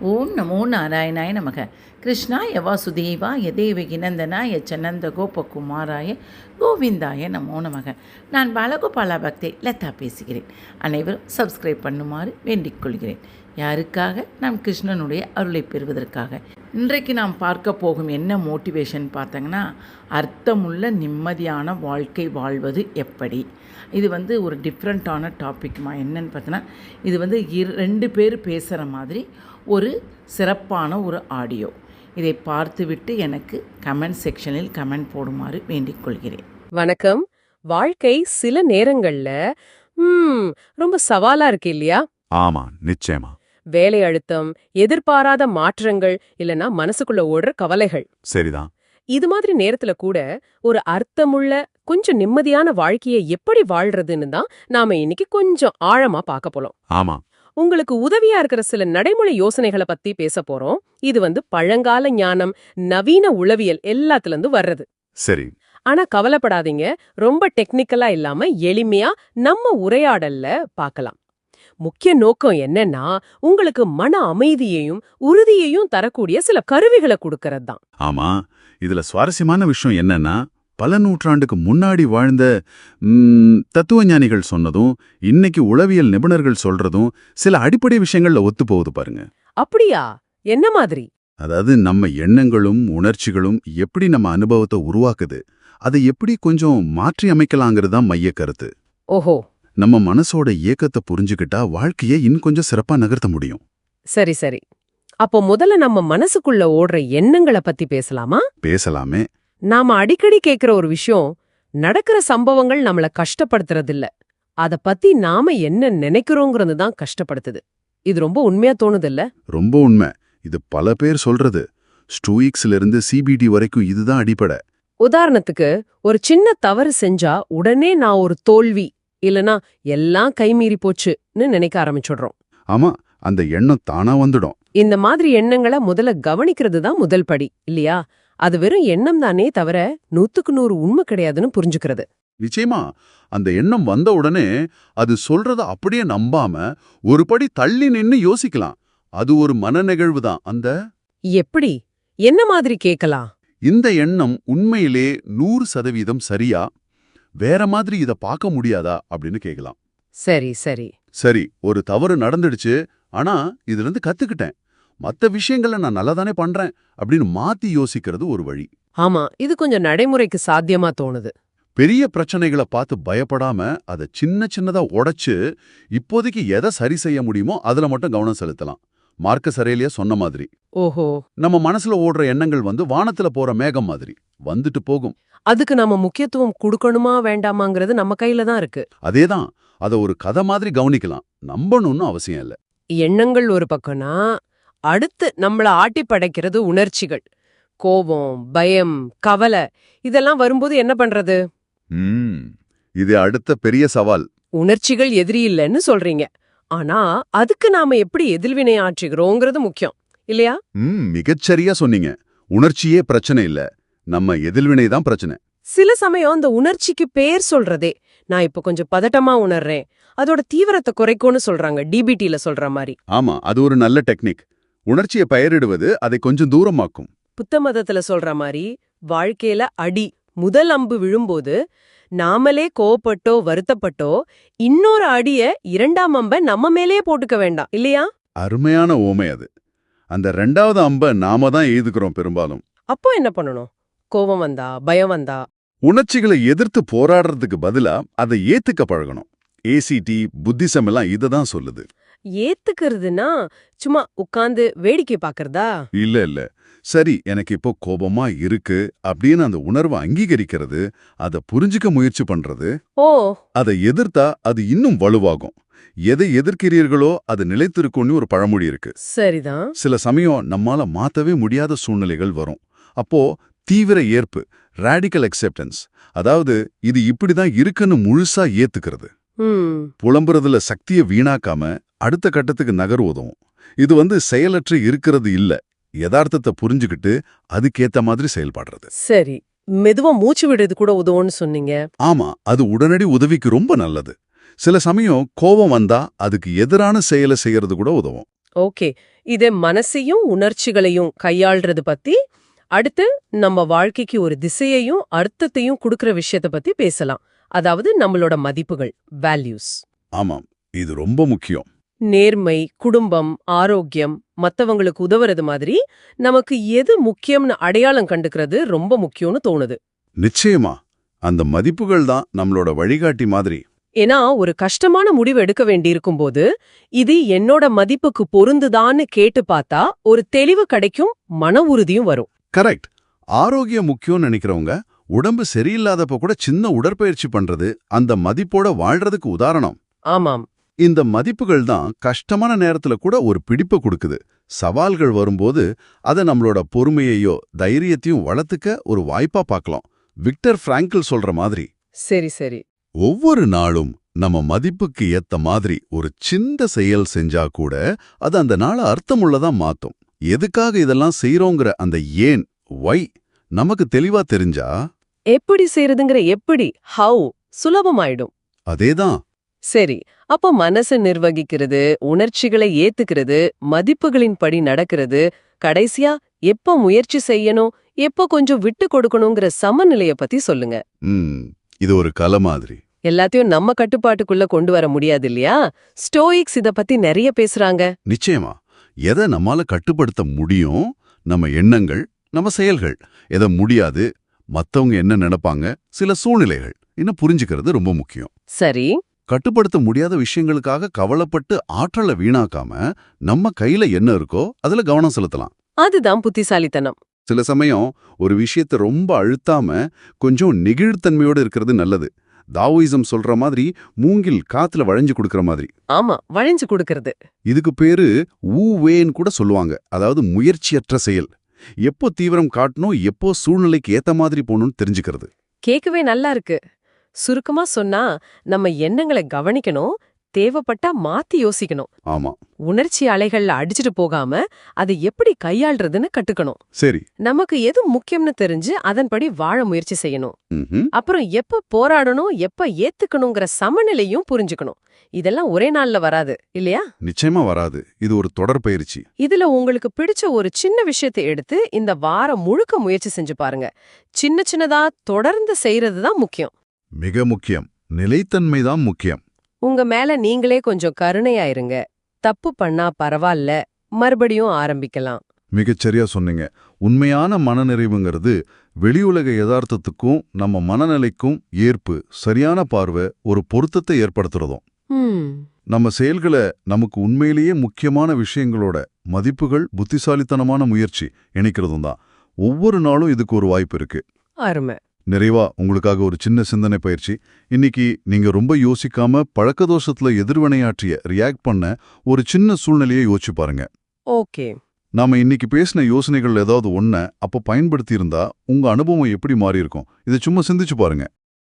ஓம் நமோ நாராயணாய நமக. கிருஷ்ணாய வாசுதேவாய தேவகி நந்தனாய சனந்த கோபகுமாராய கோவிந்தாய நமோ நமக. நான் பாலகோபாலா பக்தே லதா பேசுகிறேன். அனைவரும் சப்ஸ்கிரைப் பண்ணுமாறு வேண்டிக் கொள்கிறேன். யாருக்காக? நாம் கிருஷ்ணனுடைய அருளை பெறுவதற்காக. இன்றைக்கு நாம் பார்க்க போகும் என்ன மோட்டிவேஷன் பார்த்தங்கன்னா அர்த்தமுள்ள நிம்மதியான வாழ்க்கை வாழ்வது எப்படி? இது வந்து ஒரு டிஃப்ரெண்ட்டான டாபிக்மா என்னன்னு பார்த்தோன்னா இது வந்து இரு ரெண்டு பேர் பேசுகிற மாதிரி ஒரு சிறப்பான ஒரு ஆடியோ. இதை பார்த்துவிட்டு எனக்கு கமெண்ட் செக்ஷனில் கமெண்ட் போடுமாறு வேண்டிக் கொள்கிறேன் வணக்கம். வாழ்க்கை சில நேரங்கள்ல ம் ரொம்ப சவாலா இருக்கு இல்லையா? ஆமா நிச்சயமா. வேலை அழுத்தம் எதிர்பாராத மாற்றங்கள் இல்லனா மனசுக்குள்ள ஓடுற கவலைகள். சரிதான். இது மாதிரி நேரத்துல கூட ஒரு அர்த்தமுள்ள கொஞ்சம் நிம்மதியான வாழ்க்கையை எப்படி வாழ்றதுன்னு தான் நாம இன்னைக்கு கொஞ்சம் ஆழமா பார்க்க போறோம். ஆமா. உங்களுக்கு உதவியா இருக்கிற சில நடைமுறை யோசனைகளை பத்தி பேச போறோம். இது வந்து பழங்கால ஞானம் நவீன உளவியல் எல்லாத்துல இருந்து வர்றது. சரி. ஆனா கவலைப்படாதீங்க. ரொம்ப டெக்னிக்கலா இல்லாம எளிமையா நம்ம உரையாடல்ல பார்க்கலாம் முக்கிய நோக்கம் என்னன்னா உங்களுக்கு மன அமைதியையும் உறுதியையும் தரக்கூடிய சில கருவிகளை கொடுக்கறது தான் ஆமா. இதுல சுவாரஸ்யமான விஷயம் என்னன்னா பல நூற்றாண்டுக்கு முன்னாடி வாழ்ந்த தத்துவ ஞானிகள் சொன்னதும் இன்னைக்கு உளவியல் நிபுணர்கள் சொல்றதும் சில அடிப்படை விஷயங்கள்ல ஒத்து போகுது பாருங்க. அப்படியா? என்ன மாதிரி? அதாவது நம்ம எண்ணங்களும் உணர்ச்சிகளும் எப்படி நம்ம அனுபவத்தை உருவாக்குது அதை எப்படி கொஞ்சம் மாற்றி அமைக்கலாங்கிறது தான் மைய கருத்து. ஓஹோ. நம்ம மனசோட இயக்கத்தை புரிஞ்சுக்கிட்டா வாழ்க்கையை இன்னும் கொஞ்சம் சிறப்பா நகர்த்த முடியும். சரி சரி. அப்போ முதல்ல நம்ம மனசுக்குள்ள ஓடுற எண்ணங்களை பத்தி பேசலாமா? பேசலாமே. நாம அடிக்கடி கேக்குற ஒரு விஷயம் நடக்கிற சம்பவங்கள் நம்மள கஷ்டப்படுத்துறது இல்ல அத பத்தி நாம என்ன நினைக்கிறோங்கிறது தான் கஷ்டப்படுத்துது. இது ரொம்ப உண்மையா தோணுது இல்ல ரொம்ப உண்மை. இது பல பேர் சொல்றது. ஸ்டூயிக்ஸ்ல இருந்து சிபிடி வரைக்கும் இதுதான் அடிப்படை. உதாரணத்துக்கு ஒரு சின்ன தவறு செஞ்சா உடனே நான் ஒரு தோல்வி இல்லனா எல்லாம் கைமீறி போச்சுன்னு நினைக்க ஆரம்பிச்சுடுறோம். ஆமா அந்த எண்ணம் தானா வந்துடும். இந்த மாதிரி எண்ணங்களை முதல்ல கவனிக்கிறது தான் முதல் படி இல்லையா? அது வெறும் எண்ணம் தானே தவிர நூத்துக்கு நூறு உண்மை கிடையாதுன்னு புரிஞ்சுக்கிறது. நிச்சயமா அந்த எண்ணம் வந்த உடனே அது சொல்றத அப்படியே நம்பாம ஒரு படி தள்ளி நின்னு யோசிக்கலாம். அது ஒரு மனநிகழ்வு தான். அந்த எப்படி? என்ன மாதிரி கேட்கலாம்? இந்த எண்ணம் உண்மையிலே நூறு சதவீதம் சரியா? வேற மாதிரி இத பார்க்க முடியாதா? அப்படின்னு கேட்கலாம். சரி சரி. சரி ஒரு தவறு நடந்துடுச்சு. ஆனா இதுல இருந்து கத்துக்கிட்டேன். மத்த விஷயங்களை நான் நல்லா தானே பண்றேன் அப்படின்னு மாத்தி யோசிக்கிறது ஒரு வழி. ஆமா இது கொஞ்சம் நடைமுறைக்கு சாத்தியமா தோணுது. பெரிய பிரச்சனைகளை பார்த்து பயப்படாம அதை சின்ன சின்னதா உடைச்சு இப்போதைக்கு எதை சரி செய்ய முடியுமோ அதுல மட்டும் கவனம் செலுத்தலாம். மார்க்க அரேலியா சொன்ன மாதிரி. ஓஹோ. நம்ம மனசுல ஓடுற எண்ணங்கள் வந்து வானத்துல போற மேகம் மாதிரி வந்துட்டு போகும். அதுக்கு நாம முக்கியத்துவம் கொடுக்கணுமா வேண்டாமாங்கிறது நம்ம கையில தான் இருக்கு. அதேதான் அதை ஒரு கதை மாதிரி கவனிக்கலாம். நம்பணும்னு அவசியம் இல்ல. எண்ணங்கள் ஒரு பக்கம்னா அடுத்து நம்மள ஆட்டி படைக்கிறது உணர்ச்சிகள். கோபம் பயம் கவலை இதெல்லாம் வரும்போது என்ன பண்றது? இது அடுத்த பெரிய சவால். உணர்ச்சிகள் எதிரி இல்லைன்னு சொல்றீங்க. ஆனா அதுக்கு நாம எப்படி எதிர்வினை ஆற்றுகிறோங்கிறது முக்கியம். இல்லையா? மிகச்சரியா சொன்னீங்க. உணர்ச்சியே பிரச்சனை இல்ல. நம்ம எதிர்வினை தான் பிரச்சனை. சில சமயம் அந்த உணர்ச்சிக்கு பேர் சொல்றதே. நான் இப்ப கொஞ்சம் பதட்டமா உணர்றேன். அதோட தீவிரத்தை குறைக்கும்னு சொல்றாங்க. டிபிடில சொல்ற மாதிரி. ஆமா அது ஒரு நல்ல டெக்னிக். உணர்ச்சியை பெயரிடுவது அதை கொஞ்சம் தூரமாக்கும். புத்த மதத்துல சொல்ற மாதிரி வாழ்க்கையில அடி முதல் அம்பு விழும்போது நாமளே கோவப்பட்டோ வருத்தப்பட்டோ இன்னொரு அடிய இரண்டாம் அம்ப நம்ம மேலேயே போட்டுக்க வேண்டாம் இல்லையா? அருமையான ஓமை அது. அந்த ரெண்டாவது அம்ப நாம தான் எழுதுக்கிறோம் பெரும்பாலும். அப்போ என்ன பண்ணணும்? கோபம் வந்தா பயம் வந்தா? உணர்ச்சிகளை எதிர்த்து போராடுறதுக்கு பதிலா அதை ஏத்துக்க பழகணும். ஏசிடி புத்திசம் எல்லாம் இதை தான் சொல்லுது. ஏத்துக்கிறதுனா சும்மா உட்கார்ந்து வேடிக்கை பாக்குறதா இல்ல இல்ல. சரி எனக்கு இப்போ கோபமா இருக்கு அப்படின்னு அந்த உணர்வை அங்கீகரிக்கிறது அதை புரிஞ்சுக்க முயற்சி பண்றது ஓ. அதை எதிர்த்தா அது இன்னும் வலுவாகும். எதை எதிர்க்கிறீர்களோ அது நிலைத்திருக்கும்னு ஒரு பழமொழி இருக்கு. சரிதான். சில சமயம் நம்மால மாத்தவே முடியாத சூழ்நிலைகள் வரும். அப்போ தீவிர ஏற்பு ரேடிக்கல் அக்செப்டன்ஸ் அதாவது இது இப்படிதான் இருக்குன்னு முழுசா ஏத்துக்கிறது. புலம்புறதுல சக்தியை வீணாக்காம அடுத்த கட்டத்துக்கு நகர் உதவும் இது வந்து செயலற்று இருக்கிறது இல்ல. யதார்த்தத்தை புரிஞ்சுக்கிட்டு அதுக்கேத்த மாதிரி செயல்படுறது. சரி. மெதுவா மூச்சு விடுறது கூட உதவும்னு சொன்னீங்க. ஆமா. அது உடனடி உதவிக்கு ரொம்ப நல்லது. சில சமயம் கோபம் வந்தா அதுக்கு எதிரான செயலை செய்யறது கூட உதவும். ஓகே. இது மனசையும் உணர்ச்சிகளையும் கையாள்றது பத்தி அடுத்து நம்ம வாழ்க்கைக்கு ஒரு திசையையும் அர்த்தத்தையும் கொடுக்கற விஷயத்த பத்தி பேசலாம். அதாவது நம்மளோட மதிப்புகள் வேல்யூஸ் ஆமாம் இது ரொம்ப முக்கியம். நேர்மை குடும்பம் ஆரோக்கியம் மத்தவங்களுக்கு உதவுறது மாதிரி நமக்கு எது முக்கியம்னு அடையாளம் கண்டுக்கிறது ரொம்ப முக்கியம்னு தோணுது. நிச்சயமா அந்த மதிப்புகள் தான் நம்மளோட வழிகாட்டி மாதிரி. ஏன்னா ஒரு கஷ்டமான முடிவு எடுக்க வேண்டியிருக்கும் போது இது என்னோட மதிப்புக்கு பொருந்துதான்னு கேட்டு பார்த்தா ஒரு தெளிவு கிடைக்கும் மன உறுதியும் வரும். கரெக்ட். ஆரோக்கியம் முக்கியம்னு நினைக்கிறவங்க உடம்பு சரியில்லாதப்ப கூட சின்ன உடற்பயிற்சி பண்றது அந்த மதிப்போட வாழ்றதுக்கு உதாரணம். ஆமாம். இந்த மதிப்புகள் தான் கஷ்டமான நேரத்துல கூட ஒரு பிடிப்பை கொடுக்குது. சவால்கள் வரும்போது அதை நம்மளோட பொறுமையையோ தைரியத்தையும் வளர்த்துக்க ஒரு வாய்ப்பா பார்க்கலாம். விக்டர் பிராங்கிள் சொல்ற மாதிரி. சரி சரி. ஒவ்வொரு நாளும் நம்ம மதிப்புக்கு ஏத்த மாதிரி ஒரு சின்ன செயல் செஞ்சா கூட அது அந்த நாளை அர்த்தமுள்ளதா மாத்தும். எதுக்காக இதெல்லாம் செய்றோங்கிற அந்த ஏன் வை நமக்கு தெளிவா தெரிஞ்சா எப்படி செய்யறதுங்கிற எப்படி ஹவு சுலபமாயிடும். அதேதான். சரி அப்ப மனசை நிர்வகிக்கிறது உணர்ச்சிகளை ஏத்துக்கிறது மதிப்புகளின் படி நடக்கிறது கடைசியா எப்ப முயற்சி செய்யணும் எப்ப கொஞ்சம் விட்டு கொடுக்கணுங்கிற சமநிலைய பத்தி சொல்லுங்க. இது ஒரு கலை மாதிரி. எல்லாத்தையும் நம்ம கட்டுப்பாட்டுக்குள்ள கொண்டு வர முடியாது இல்லையா? ஸ்டோயிக்ஸ் இத பத்தி நிறைய பேசுறாங்க. நிச்சயமா. எதை நம்மால கட்டுப்படுத்த முடியும்? நம்ம எண்ணங்கள் நம்ம செயல்கள். எதை முடியாது மத்தவங்க என்ன நினைப்பாங்க சில சூழ்நிலைகள். இன்னும் புரிஞ்சுக்கிறது ரொம்ப முக்கியம். சரி. கட்டுப்படுத்த முடியாத விஷயங்களுக்காக கவலைப்பட்டு ஆற்றலை வீணாக்காம நம்ம கையில என்ன இருக்கோ அதுல கவனம் செலுத்தலாம். அதுதான் புத்திசாலித்தனம். சில சமயம் ஒரு விஷயத்தை ரொம்ப அழுத்தாம கொஞ்சம் நெகிழ்த்தன்மையோட இருக்கிறது நல்லது. தாவோயிசம் சொல்ற மாதிரி மூங்கில் காத்துல வளைஞ்சு கொடுக்கற மாதிரி. ஆமா வளைஞ்சு கொடுக்கறது. இதுக்கு பேரு ஊவேன்னு கூட சொல்லுவாங்க. அதாவது முயற்சியற்ற செயல். எப்போ தீவிரம் காட்டணும் எப்போ சூழ்நிலைக்கு ஏத்த மாதிரி போகணும்னு தெரிஞ்சுக்கிறது. கேட்கவே நல்லா இருக்கு. சுருக்கமா சொன்னா நம்ம எண்ணங்களை கவனிக்கணும் தேவைப்பட்டா மாத்தி யோசிக்கணும். ஆமா. உணர்ச்சி அலைகள்ல அடிச்சிட்டு போகாம அதை எப்படி கையாள்றதுன்னு கட்டுக்கணும் சரி. நமக்கு எது முக்கியம்னு தெரிஞ்சு அதன்படி வாழ முயற்சி செய்யணும். அப்புறம் எப்ப போராடணும் எப்ப ஏத்துக்கணுங்கிற சமநிலையும் புரிஞ்சுக்கணும். இதெல்லாம் ஒரே நாள்ல வராது இல்லையா? நிச்சயமா வராது. இது ஒரு தொடர் பயிற்சி. இதுல உங்களுக்கு பிடிச்ச ஒரு சின்ன விஷயத்தை எடுத்து இந்த வாரம் முழுக்க முயற்சி செஞ்சு பாருங்க. சின்ன சின்னதா தொடர்ந்து செய்யறது தான் முக்கியம். மிக முக்கியம். நிலைத்தன்மை தான் முக்கியம். உங்க மேல நீங்களே கொஞ்சம் கருணையா இருங்க. தப்பு பண்ணா பரவாயில்ல மறுபடியும் ஆரம்பிக்கலாம். மிகச்சரியா சொன்னீங்க. உண்மையான மனநிறைவுங்கிறது வெளியுலக யதார்த்தத்துக்கும் நம்ம மனநிலைக்கும் ஏற்பு சரியான பார்வை ஒரு பொருத்தத்தை ஏற்படுத்துறதும். நம்ம செயல்களை நமக்கு உண்மையிலேயே முக்கியமான விஷயங்களோட மதிப்புகள் புத்திசாலித்தனமான முயற்சி இணைக்கிறதும் தான். ஒவ்வொரு நாளும் இதுக்கு ஒரு வாய்ப்பு இருக்கு. அருமை. நிறைவா உங்களுக்காக ஒரு சின்ன சிந்தனை பயிற்சி. இன்னைக்கு நீங்க ரொம்ப யோசிக்காம பழக்கதோஷத்துல எதிர்வினையாற்றிய ரியாக்ட் பண்ண ஒரு சின்ன சூழ்நிலையை யோசிச்சு பாருங்க. ஓகே. நாம இன்னைக்கு பேசின யோசனைகள் ஏதாவது ஒன்ன அப்ப பயன்படுத்தி இருந்தா உங்க அனுபவம் எப்படி மாறி இருக்கும் இதை சும்மா சிந்திச்சு பாருங்க.